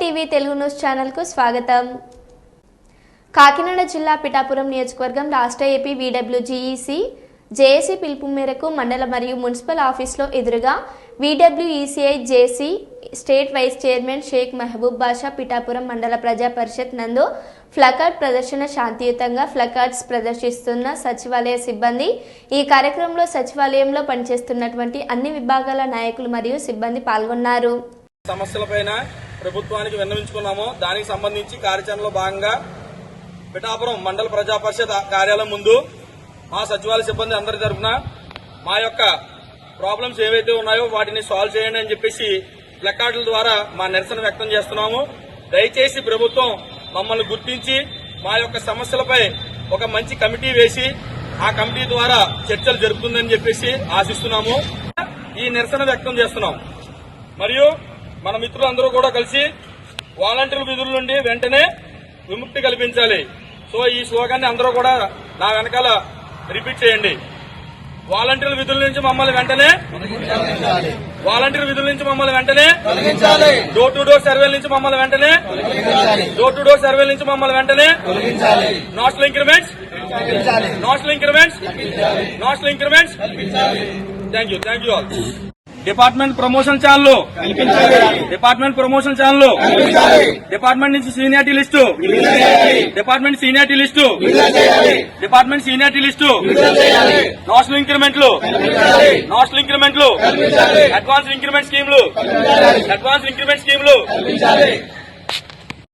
TV Telugu news స్వాగతం. కాకినాడ జిల్లా పిఠాపురం నియోజకవర్గం రాష్ట్ర ఏపీ వీడబ్ల్యూజీఈసీ జేఏసీ పిలుపు మేరకు మండల మరియు మున్సిపల్ ఆఫీస్లో ఎదురుగా విడబ్ల్యూఈసీఐ జేసీ state vice chairman Shaik Mahaboob Basha Pithapuram మండల ప్రజా పరిషత్ నందు ఫ్లకార్డ్ ప్రదర్శన శాంతియుతంగా ఫ్లకార్డ్స్ ప్రదర్శిస్తున్న సచివాలయ సిబ్బంది. ఈ కార్యక్రమంలో సచివాలయంలో పనిచేస్తున్నటువంటి అన్ని విభాగాల నాయకులు మరియు సిబ్బంది పాల్గొన్నారు. సమస్యలపైన ప్రభుత్వానికి విన్నవించుకున్నాము. దానికి సంబంధించి కార్యాచరణలో భాగంగా పిఠాపురం మండల ప్రజా పరిషత్ కార్యాలయం ముందు మా సచివాలయ సిబ్బంది అందరి తరఫున మా యొక్క ప్రాబ్లమ్స్ ఏవైతే ఉన్నాయో వాటిని సాల్వ్ చేయండి అని చెప్పేసి ప్లకార్డుల ద్వారా మా నిరసన వ్యక్తం చేస్తున్నాము. దయచేసి ప్రభుత్వం మమ్మల్ని గుర్తించి మా యొక్క సమస్యలపై ఒక మంచి కమిటీ వేసి ఆ కమిటీ ద్వారా చర్చలు జరుపుతుందని చెప్పేసి ఆశిస్తున్నాము. ఈ నిరసన వ్యక్తం చేస్తున్నాం. మరియు మన మిత్రులందరూ కూడా కలిసి వాలంటీర్ విధుల నుండి వెంటనే విముక్తి కల్పించాలి. సో ఈ స్లోగాన్ని అందరూ కూడా నా వెనకాల రిపీట్ చేయండి. వాలంటీర్ విధుల నుంచి మమ్మల్ని వెంటనే వాలంటీర్ విధుల నుంచి మమ్మల్ని వెంటనే డోర్ టు డోర్ సర్వేల నుంచి మమ్మల్ని వెంటనే డోర్ టు డోర్ సర్వేల నుంచి మమ్మల్ని వెంటనే notional increments notional increments notional increments thank you thank you all department promotion channel department promotion channel department నుంచి seniority list department seniority list department seniority list notional ఇంక్రిమెంట్లు నాషనల్ ఇంక్రిమెంట్లు advance increment స్కీమ్లు advance increment స్కీమ్లు